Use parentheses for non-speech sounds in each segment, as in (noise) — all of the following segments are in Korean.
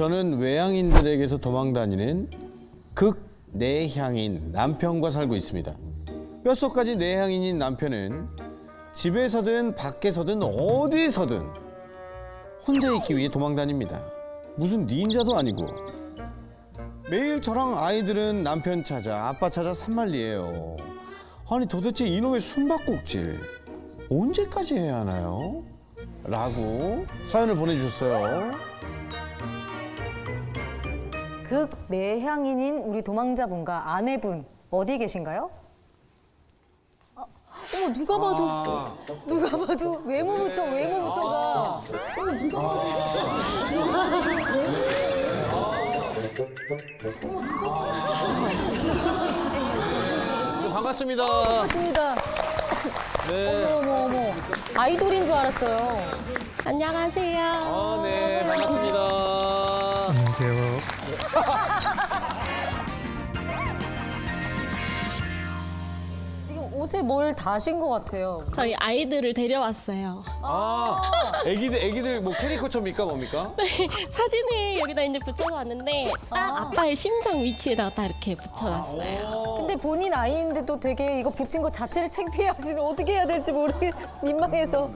저는 외향인들에게서 도망다니는 극 내향인 남편과 살고 있습니다. 뼛속까지 내향인인 남편은 집에서든 밖에서든 어디서든 혼자 있기 위해 도망다닙니다. 무슨 닌자도 아니고 매일 저랑 아이들은 남편 찾아 아빠 찾아 산만리예요. 아니 도대체 이놈의 숨바꼭질 언제까지 해야 하나요? 라고 사연을 보내주셨어요. 극 내향인인 우리 도망자분과 아내분 어디 계신가요? 아, 어머 누가 봐도 누가 봐도 외모부터 외모부터가 네, 반갑습니다. 맞습니다. 네. 어머 어머 어머 아이돌인 줄 알았어요. 안녕하세요. 아, 네, 반갑습니다. 안녕하세요. (laughs) 지금 옷에 뭘 다신 것 같아요. 저희 아이들을 데려왔어요. 아, 애기들, 애기들 뭐 캐리커처입니까, 뭡니까? (laughs) 사진을 여기다 이제 붙여놨는데 딱 아빠의 심장 위치에다가 딱 이렇게 붙여놨어요. 근데 본인 아이인데도 되게 이거 붙인 것 자체를 창피해 하시는 어떻게 해야 될지 모르겠 (laughs) 민망해서.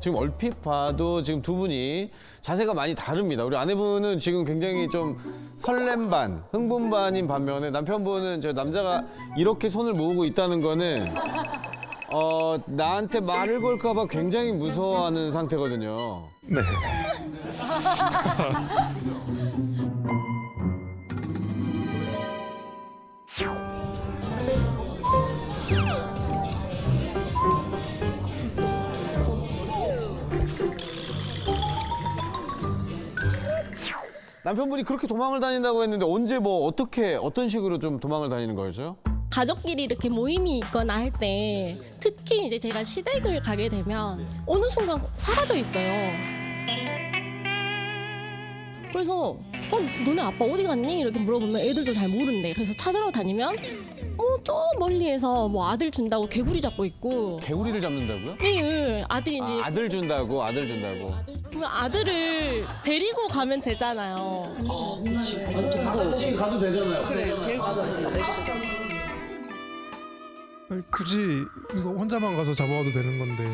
지금 얼핏 봐도 지금 두 분이 자세가 많이 다릅니다. 우리 아내분은 지금 굉장히 좀 설렘 반, 흥분 반인 반면에 남편분은 저 남자가 이렇게 손을 모으고 있다는 거는 어, 나한테 말을 걸까 봐 굉장히 무서워하는 상태거든요. 네. (laughs) 남편분이 그렇게 도망을 다닌다고 했는데 언제 뭐 어떻게 어떤 식으로 좀 도망을 다니는 거죠? 가족끼리 이렇게 모임이 있거나 할 때 특히 이제 제가 시댁을 가게 되면 어느 순간 사라져 있어요. 그래서 어 너네 아빠 어디 갔니? 이렇게 물어보면 애들도 잘 모른대. 그래서 찾으러 다니면 어 저 멀리에서 뭐 아들 준다고 개구리 잡고 있고 개구리를 잡는다고요? 네, 네. 아들이 이제 아, 아들 준다고 아들 준다고. 그러면 아들을 데리고 가면 되잖아요. 가도 되잖아요. 굳이 이거 혼자만 가서 잡아와도 되는 건데.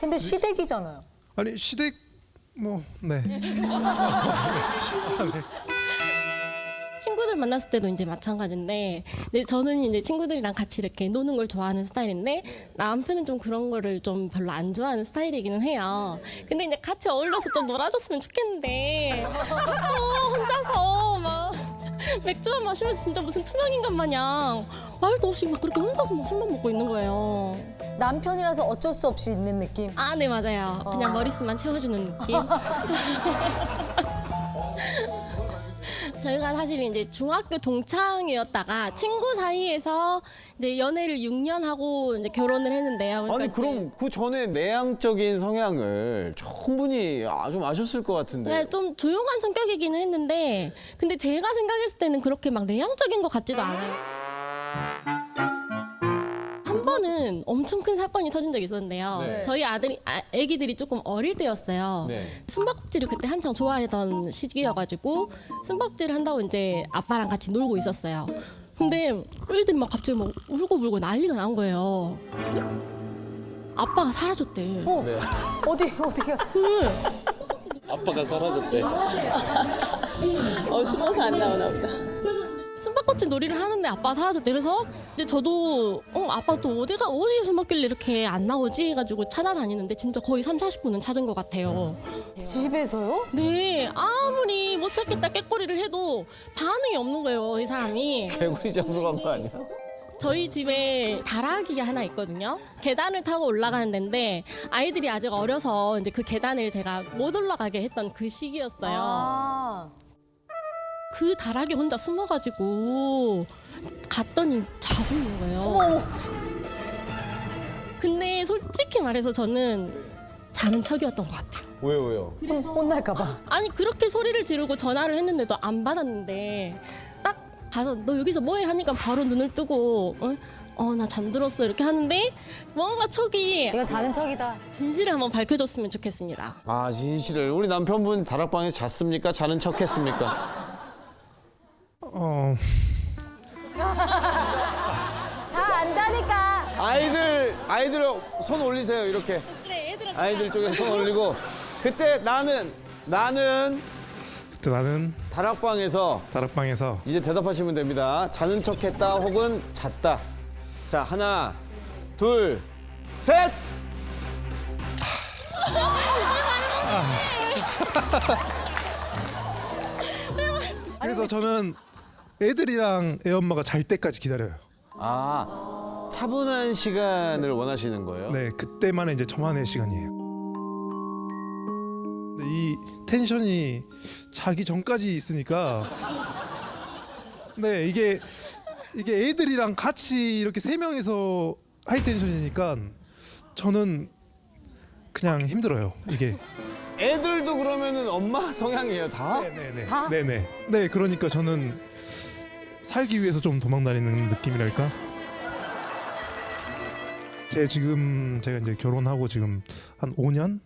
근데 시댁이잖아요. 아니 시댁 뭐 네. (laughs) 친구들 만났을 때도 이제 마찬가지인데, 근데 저는 이제 친구들이랑 같이 이렇게 노는 걸 좋아하는 스타일인데 남편은 좀 그런 거를 좀 별로 안 좋아하는 스타일이기는 해요. 근데 이제 같이 어울려서 좀 놀아줬으면 좋겠는데 자꾸 혼자서 막 맥주만 마시면 진짜 무슨 투명 인간 마냥 말도 없이 막 그렇게 혼자서 막 술만 먹고 있는 거예요. 남편이라서 어쩔 수 없이 있는 느낌. 아, 네 맞아요. 그냥 머리수만 채워주는 느낌. (laughs) 저희가 사실 이제 중학교 동창이었다가 친구 사이에서 이제 연애를 6년 하고 이제 결혼을 했는데요. 그러니까 아니 이제 그럼 그 전에 내향적인 성향을 충분히 아, 좀 아셨을 것 같은데. 네, 좀 조용한 성격이기는 했는데 근데 제가 생각했을 때는 그렇게 막 내향적인 것 같지도 않아요. 한 번은 엄청 큰 사건이 터진 적이 있었는데요. 네. 저희 아들이 아, 아기들이 조금 어릴 때였어요. 네. 숨바꼭질을 그때 한창 좋아하던 시기여가지고 숨바꼭질을 한다고 이제 아빠랑 같이 놀고 있었어요. 근데 애들이 막 갑자기 막 울고 불고 난리가 난 거예요. 아빠가 사라졌대. 어, 네. 어디 어디가? 아빠가 사라졌대. 어, 숨어서 안 나오나 보다. 숨바꼭질 놀이를 하는데 아빠가 사라졌대. 그래서 이제 저도 어 아빠 또 어디가 어디 숨었길래 이렇게 안 나오지 해가지고 찾아다니는데 진짜 거의 3, 40분은 찾은 것 같아요. 집에서요? 네 아무리 못 찾겠다 깨꼬리를 해도 반응이 없는 거예요 이 사람이. 개구리 잡으러 간 거 아니야? 저희 집에 다락이가 하나 있거든요. 계단을 타고 올라가는 데인데 아이들이 아직 어려서 이제 그 계단을 제가 못 올라가게 했던 그 시기였어요. 아, 그 다락에 혼자 숨어가지고 갔더니 자고 있는 거예요. 근데 솔직히 말해서 저는 자는 척이었던 것 같아요. 왜요 왜요? 혼- 혼날까봐. 아니 그렇게 소리를 지르고 전화를 했는데도 안 받았는데 딱 가서 너 여기서 뭐해 하니까 바로 눈을 뜨고 어? 어나 잠들었어 이렇게 하는데 뭔가 촉이 이건 자는 척이다. 진실을 한번 밝혀줬으면 좋겠습니다. 아 진실을 우리 남편분 다락방에서 잤습니까? 자는 척 했습니까? 어 다 안다니까. 아이들 아이들 손 올리세요 이렇게 그래 애들한테 아이들 쪽에서 손 올리고 그때 나는 나는 그때 나는 다락방에서 다락방에서 이제 대답하시면 됩니다. 자는 척했다 혹은 잤다. 자 하나 둘 셋. 그래서 저는 애들이랑 애 엄마가 잘 때까지 기다려요. 아 차분한 시간을 원하시는 거예요? 네, 그때만의 이제 저만의 시간이에요. 근데 이 텐션이 자기 전까지 있으니까 네, 이게 이게 애들이랑 같이 이렇게 세 명이서 하이 텐션이니까 저는 그냥 힘들어요. 이게 애들도 그러면은 엄마 성향이에요 다? 네네 다? 네네 네 그러니까 저는 살기 위해서 좀 도망다니는 느낌이랄까. 제 지금 제가 이제 결혼하고 지금 한 5년,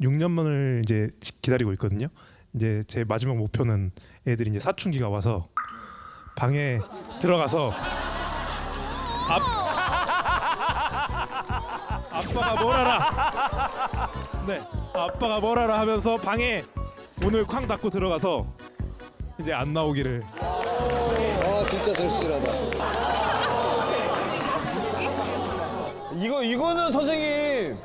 6년만을 이제 기다리고 있거든요. 이제 제 마지막 목표는 애들이 이제 사춘기가 와서 방에 들어가서 앞 아빠가 뭘 알아? 네, 아빠가 뭘 알아 하면서 방에 문을 쾅 닫고 들어가서 이제 안 나오기를 아 진짜 절실하다. 이거 이거는 선생님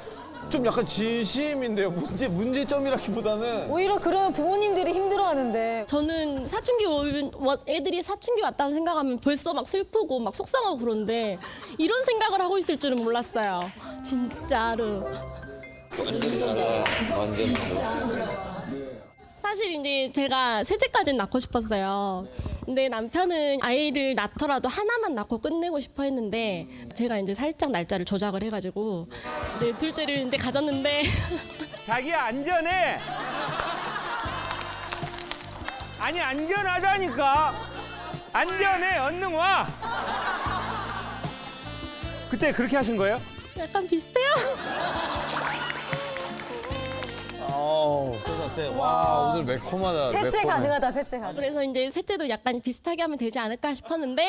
좀 약간 진심인데요. 문제 문제점이라기보다는 오히려 그러면 부모님들이 힘들어하는데. 저는 사춘기 올- 와- 애들이 사춘기 왔다고 생각하면 벌써 막 슬프고 막 속상하고 그런데 이런 생각을 하고 있을 줄은 몰랐어요. 진짜로. 완전 사실 이제 제가 셋째까지는 낳고 싶었어요. 근데 남편은 아이를 낳더라도 하나만 낳고 끝내고 싶어 했는데 제가 이제 살짝 날짜를 조작을 해가지고 네, 둘째를 이제 가졌는데 (laughs) 자기야 안전해. 아니 안전하다니까. 안전해 얼른 와. 그때 그렇게 하신 거예요? 약간 비슷해요. 아우 쏟았어요. 와 오늘 매콤하다. 셋째 매콤해. 가능하다, 셋째 가능. 그래서 이제 셋째도 약간 비슷하게 하면 되지 않을까 싶었는데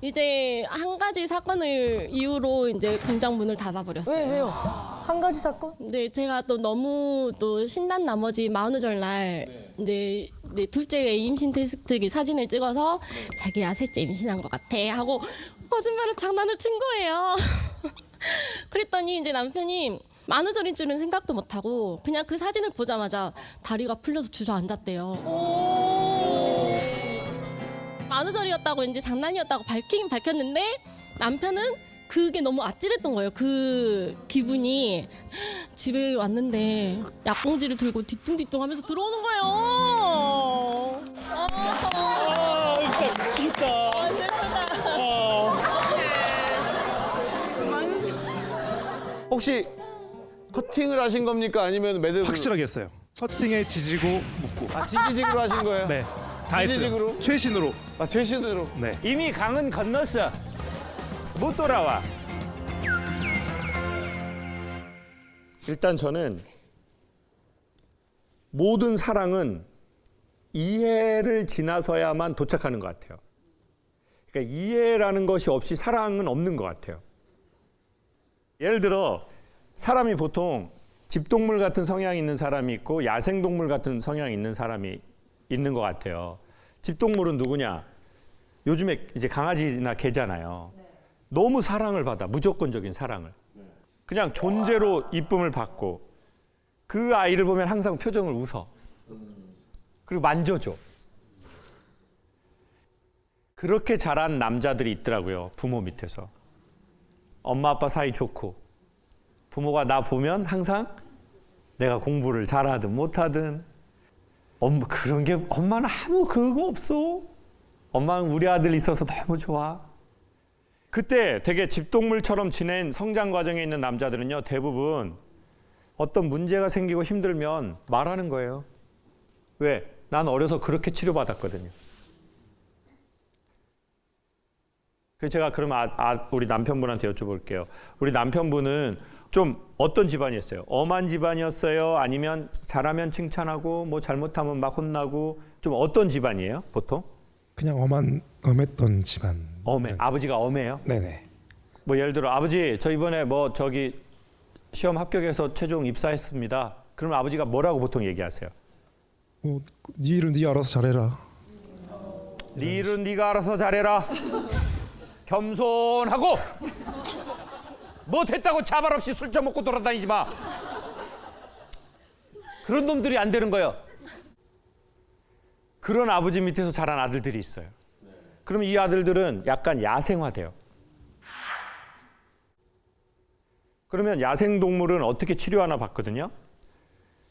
이제 한 가지 사건을 이유로 이제 공장 문을 닫아버렸어요. 왜, 왜요? 한 가지 사건? 근데 제가 또 너무 또 신난 나머지 마흔우절 날 이제 네, 둘째 임신 테스트기 사진을 찍어서 자기야 셋째 임신한 것 같아 하고 거짓말을 장난을 친 거예요. (laughs) 그랬더니 이제 남편이 만우절인 줄은 생각도 못하고 그냥 그 사진을 보자마자 다리가 풀려서 주저앉았대요. 만우절이었다고 이제 장난이었다고 밝히긴 밝혔는데 남편은 그게 너무 아찔했던 거예요. 그 기분이 집에 왔는데 약봉지를 들고 뒤뚱뒤뚱 하면서 들어오는 거예요. 아, 진짜 미치겠다. 아, 슬프다. 혹시 커팅을 하신 겁니까? 아니면 매듭을? 확실하게 했어요. 커팅에 지지고 묶고. 아 지지직으로 하신 거예요? 네, 다 했어요. 지지직으로? 최신으로. 아 최신으로. 네. 이미 강은 건넜어. 못 돌아와. 일단 저는 모든 사랑은 이해를 지나서야만 도착하는 것 같아요. 그러니까 이해라는 것이 없이 사랑은 없는 것 같아요. 예를 들어 사람이 보통 집동물 같은 성향이 있는 사람이 있고 야생동물 같은 성향이 있는 사람이 있는 것 같아요. 집동물은 누구냐? 요즘에 이제 강아지나 개잖아요. 너무 사랑을 받아 무조건적인 사랑을. 그냥 존재로 이쁨을 받고 그 아이를 보면 항상 표정을 웃어. 그리고 만져줘. 그렇게 자란 남자들이 있더라고요. 부모 밑에서. 엄마 아빠 사이 좋고 부모가 나 보면 항상 내가 공부를 잘하든 못하든 엄마 그런 게 엄마는 아무 그거 없어. 엄마는 우리 아들 있어서 너무 좋아. 그때 되게 집동물처럼 지낸 성장 과정에 있는 남자들은요 대부분 어떤 문제가 생기고 힘들면 말하는 거예요. 왜? 난 어려서 그렇게 치료받았거든요. 그래서 제가 그러면 아, 아, 우리 남편분한테 여쭤볼게요. 우리 남편분은 좀 어떤 집안이었어요? 엄한 집안이었어요? 아니면 잘하면 칭찬하고 뭐 잘못하면 막 혼나고 좀 어떤 집안이에요? 보통? 그냥 엄한 엄했던 집안. 엄해. 아버지가 엄해요? 네네. 뭐 예를 들어 아버지 저 이번에 뭐 저기 시험 합격해서 최종 입사했습니다. 그러면 아버지가 뭐라고 보통 얘기하세요? 뭐 네 일은 네 알아서 잘해라. 네 일은 네가 알아서 잘해라. 겸손하고 뭐 됐다고 자발 없이 술좀 먹고 돌아다니지 마. 그런 놈들이 안 되는 거예요. 그런 아버지 밑에서 자란 아들들이 있어요. 그럼 이 아들들은 약간 야생화돼요. 그러면 야생 동물은 어떻게 치료하나 봤거든요.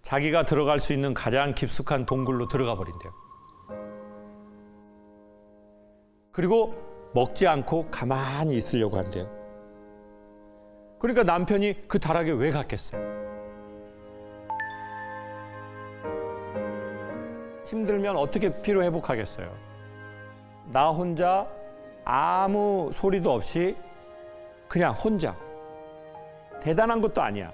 자기가 들어갈 수 있는 가장 깊숙한 동굴로 들어가 버린대요. 그리고 먹지 않고 가만히 있으려고 한대요. 그러니까 남편이 그 다락에 왜 갔겠어요? 힘들면 어떻게 피로 회복하겠어요? 나 혼자 아무 소리도 없이 그냥 혼자. 대단한 것도 아니야.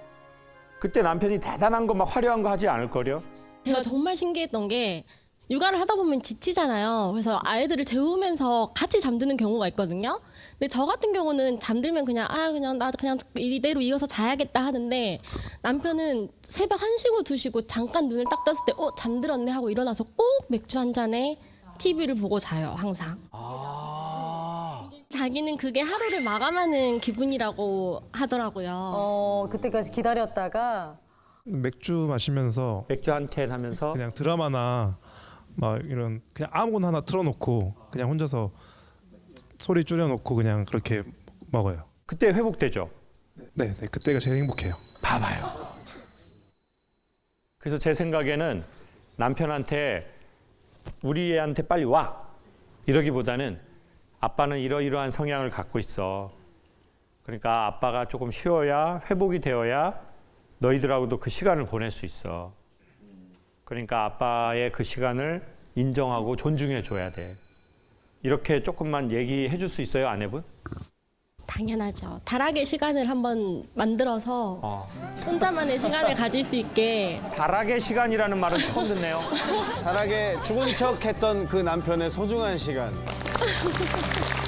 그때 남편이 대단한 거 막 화려한 거 하지 않을 거려. 제가 정말 신기했던 게 육아를 하다 보면 지치잖아요. 그래서 아이들을 재우면서 같이 잠드는 경우가 있거든요. 근데 저 같은 경우는 잠들면 그냥 아 그냥 나 그냥 이대로 이어서 자야겠다 하는데 남편은 새벽 1시고 2시고 잠깐 눈을 딱 떴을 때 어 잠들었네 하고 일어나서 꼭 맥주 한 잔에 TV를 보고 자요 항상. 자기는 그게 하루를 마감하는 기분이라고 하더라고요. 어, 그때까지 기다렸다가 맥주 마시면서 맥주 한 캔 하면서 그냥 드라마나 막 이런 그냥 아무거나 하나 틀어놓고 그냥 혼자서 소리 줄여놓고 그냥 그렇게 먹어요. 그때 회복되죠. 네, 네 그때가 제일 행복해요. 봐봐요. 그래서 제 생각에는 남편한테 우리 애한테 빨리 와 이러기보다는 아빠는 이러이러한 성향을 갖고 있어. 그러니까 아빠가 조금 쉬어야 회복이 되어야 너희들하고도 그 시간을 보낼 수 있어. 그러니까 아빠의 그 시간을 인정하고 존중해 줘야 돼. 이렇게 조금만 얘기해 줄 수 있어요, 아내분? 당연하죠. 다락의 시간을 한번 만들어서 어. 혼자만의 시간을 가질 수 있게 다락의 시간이라는 말은 처음 듣네요. 다락에 죽은 척 했던 그 남편의 소중한 시간. (laughs)